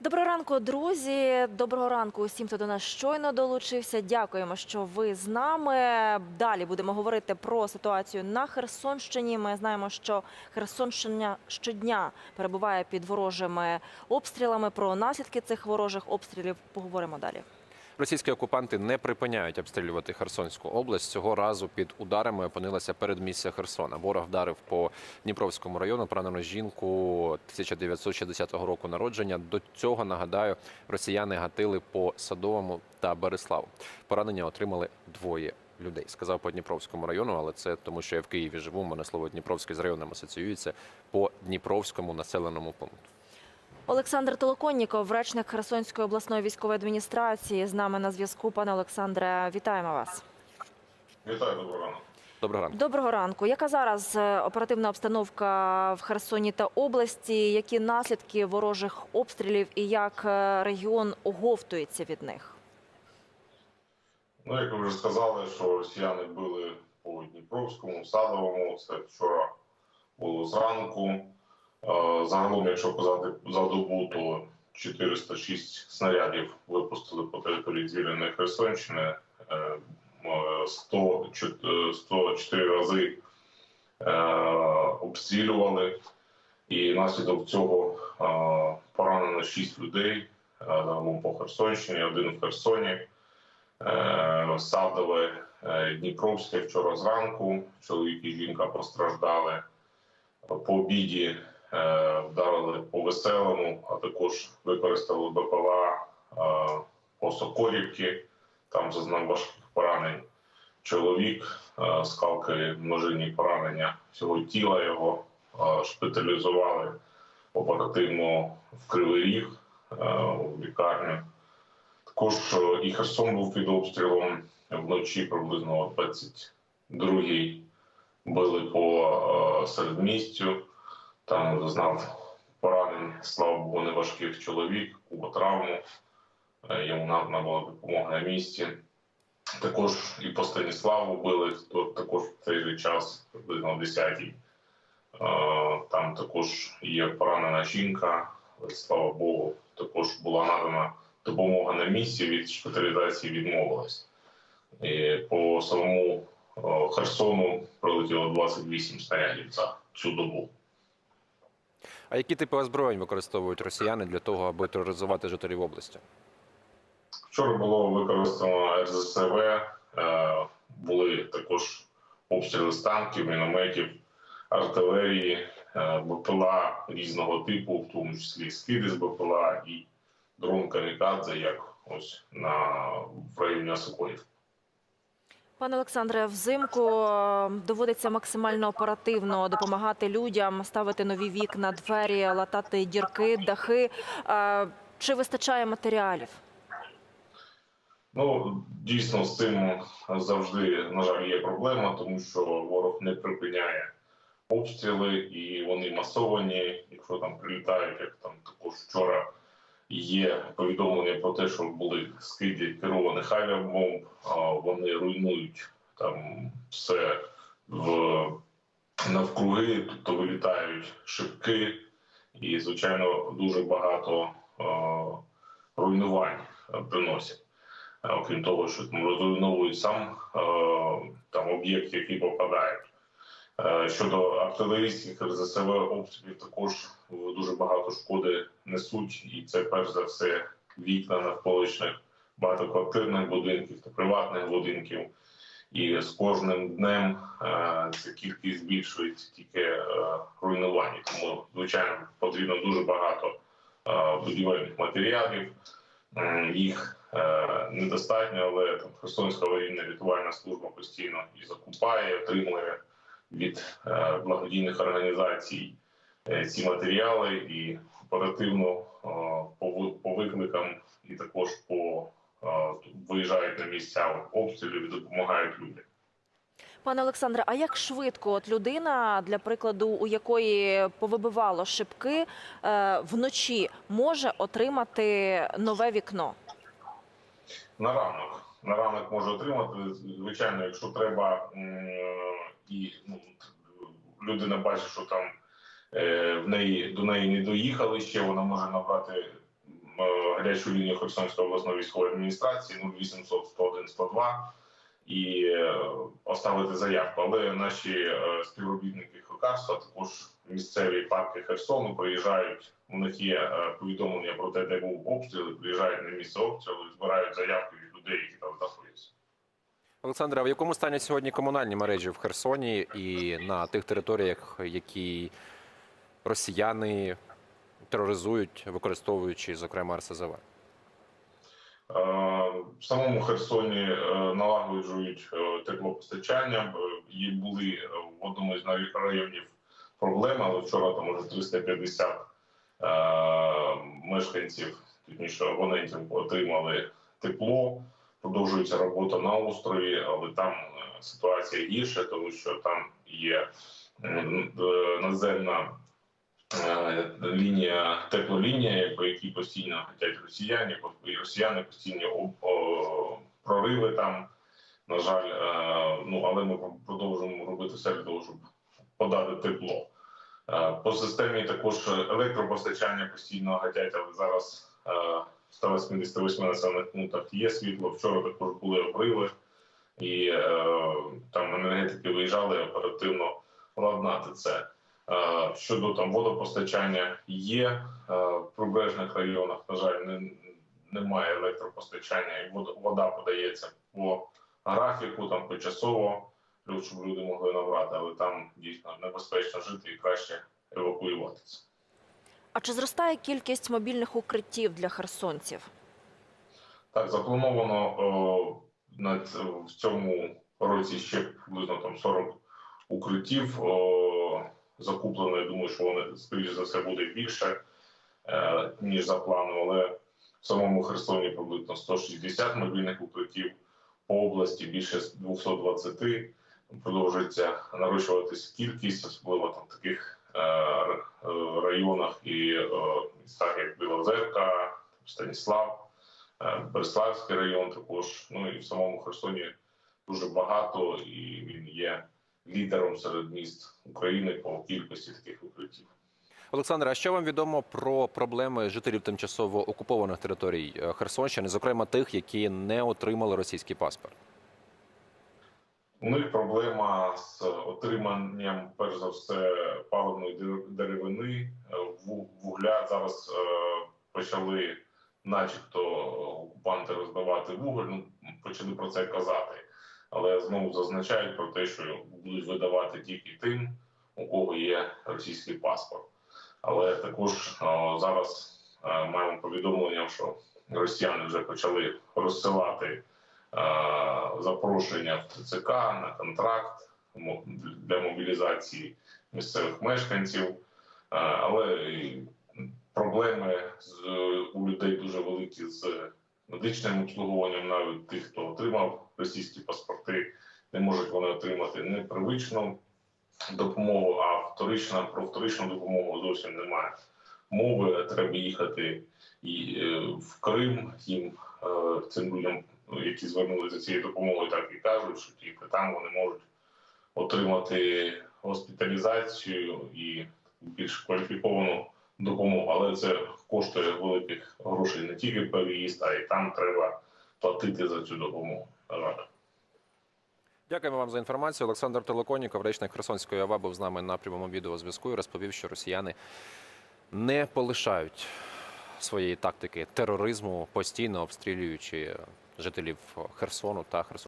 Доброго ранку, друзі. Доброго ранку усім, хто до нас щойно долучився. Дякуємо, що ви з нами. Далі будемо говорити про ситуацію на Херсонщині. Ми знаємо, що Херсонщина щодня перебуває під ворожими обстрілами. Про наслідки цих ворожих обстрілів поговоримо далі. Російські окупанти не припиняють обстрілювати Херсонську область. Цього разу під ударами опинилася передмістя Херсона. Ворог вдарив по Дніпровському району. Поранено жінку 1960 року народження. До цього нагадаю, росіяни гатили по Садовому та Береславу. Поранення отримали двоє людей. Сказав по Дніпровському району, але це тому, що я в Києві живу. Мене слово Дніпровський з районом асоціюється по Дніпровському населеному пункту. Олександр Толоконніков, речник Херсонської обласної військової адміністрації, з нами на зв'язку. Пане Олександре, вітаємо вас. Вітаю, доброго ранку. Доброго ранку. Доброго ранку. Яка зараз е, оперативна обстановка в Херсоні та області? Які наслідки ворожих обстрілів і як е, регіон оговтується від них? Ну, як ви вже сказали, що росіяни били по Дніпровському, Садовому. Це вчора було зранку. Е, Загалом, якщо казати за добу, то 406 снарядів випустили по території звільненої Херсонщини. Е, е, 100, е, 104 рази е, обстрілювали. І внаслідок цього поранено 6 людей загалом по Херсонщині, один в Херсоні. Е, Садове, е, Дніпровське вчора зранку. Чоловік і жінка постраждали. По обіді вдарили по веселому, а також використали БПЛА е, по Сокорівці. Там зазнав важких поранень. Чоловік е, скалки множинні поранення всього тіла його е, шпиталізували оперативно в Кривий Ріг е, в лікарню. Також е, і Херсон був під обстрілом вночі приблизно о 22-й били по е, середмістю. Там зазнав поранень, слава Богу, неважких чоловік, купа травму. Е, Йому надана була допомога на місці. Також і по Станіславу били, також в цей же час, приблизно о 10-й. Е, Там також є поранена жінка, слава Богу, також була надана допомога на місці від шпиталізації відмовилась. І по самому Херсону прилетіло 28 снарядів за цю добу. А які типи озброєнь використовують росіяни для того, аби тероризувати жителів області? Вчора було використано РЗСВ, е, були також обстріли з танків, мінометів, артилерії, е, БПЛА різного типу, в тому числі скиди з БПЛА і дрон Камікадзе, як ось на в районі Соколів. Пане Олександре, взимку е, доводиться максимально оперативно допомагати людям, ставити нові вікна, двері, латати дірки, дахи. Е, Чи вистачає матеріалів? Ну дійсно з цим завжди на жаль є проблема, тому що ворог не припиняє обстріли, і вони масовані. Якщо там прилітають, як там також вчора є повідомлення про те, що були скиди керованих авіабомб, вони руйнують там все в навкруги, тобто вилітають шибки, і звичайно дуже багато руйнувань приносять. Окрім того, що там розруйновують сам там об'єкт, який попадають. Е, Щодо артилерійських РЗСВ обстрілів, також дуже багато шкоди несуть, і це перш за все вікна навколишніх багатоквартирних будинків та приватних будинків. І з кожним днем е, ця кількість збільшується тільки е, руйнування. Тому, звичайно, потрібно дуже багато е, будівельних матеріалів. Їх недостатньо, але там Херсонська аварійна рятувальна служба постійно і закупає, отримує від благодійних організацій ці матеріали і оперативно е, по, ви- викликам і також по е, виїжджають на місця обстрілів і допомагають людям. Пане Олександре, а як швидко от людина, для прикладу, у якої повибивало шибки, е, вночі може отримати нове вікно? На ранок. На ранок може отримати. Звичайно, якщо треба, і ну, людина бачить, що там е, в неї до неї не доїхали ще, вона може набрати е, гарячу лінію Херсонської обласної військової адміністрації 0800 101 102 і е, оставити заявку. Але наші е, співробітники Хокарства, також місцеві парки Херсону, приїжджають. У них є е, повідомлення про те, де був обстріл, приїжджають на місце обстрілу збирають заявки від людей, які там знаходяться. Олександре, а в якому стані сьогодні комунальні мережі в Херсоні і на тих територіях, які росіяни тероризують, використовуючи, зокрема, РСЗВ? Е, В самому Херсоні е, налагоджують е, теплопостачання. Є були в одному з районів проблеми, але вчора там уже 350 е, мешканців, точніше абонентів, отримали тепло. Продовжується робота на острові, але там ситуація гірша, тому що там є наземна лінія, теплолінія, по якій постійно летять росіяни, і росіяни постійні прориви там. На жаль, е, ну але ми продовжуємо робити все для того, щоб подати тепло. Е, По системі також електропостачання постійно гатять, але зараз е, в 188 населених пунктах є світло. Вчора також були обриви, і е, там енергетики виїжджали оперативно владнати це. Е, Щодо там водопостачання є е, в прибережних районах, на жаль, не, немає електропостачання, і вода, подається по графіку, там почасово, щоб люди могли набрати, але там дійсно небезпечно жити і краще евакуюватися. А чи зростає кількість мобільних укриттів для херсонців? Так, заплановано о, на в цьому році ще приблизно там 40 укриттів. О, закуплено, я думаю, що вони, скоріше за все, буде більше, е, ніж за планом, але в самому Херсоні приблизно 160 мобільних укриттів, по області більше 220. Продовжується нарощуватись кількість, особливо там в таких е, е, районах і містах, як Білозерка, Станіслав. Береславський район також. Ну і в самому Херсоні дуже багато, і він є лідером серед міст України по кількості таких укриттів. Олександре, а що вам відомо про проблеми жителів тимчасово окупованих територій е, Херсонщини, зокрема тих, які не отримали російський паспорт? У них проблема з отриманням, перш за все, паливної деревини, е, вугля. Зараз е, почали, начебто, окупанти роздавати вуголь. Ну, почали про це казати, але знову зазначають про те, що будуть видавати тільки тим, у кого є російський паспорт. Але також е, зараз е, маємо повідомлення, що росіяни вже почали розсилати е, запрошення в ТЦК на контракт для мобілізації місцевих мешканців. Але проблеми з, у людей дуже великі з медичним обслуговуванням, навіть тих, хто отримав російські паспорти, не можуть вони отримати не первичну допомогу, а вторична про вторичну допомогу зовсім немає мови. Треба їхати і е, в Крим їм е, цим людям, які звернулися цією допомогою, так і кажуть, що тільки там вони можуть отримати госпіталізацію і більш кваліфіковану допомогу. Але це коштує великих грошей не тільки переїзд, а й там треба платити за цю допомогу. Дякуємо вам за інформацію. Олександр Телоконіков, речник Херсонської ОВА, був з нами на прямому відеозв'язку і розповів, що росіяни не полишають своєї тактики тероризму, постійно обстрілюючи жителів Херсону та Херсон.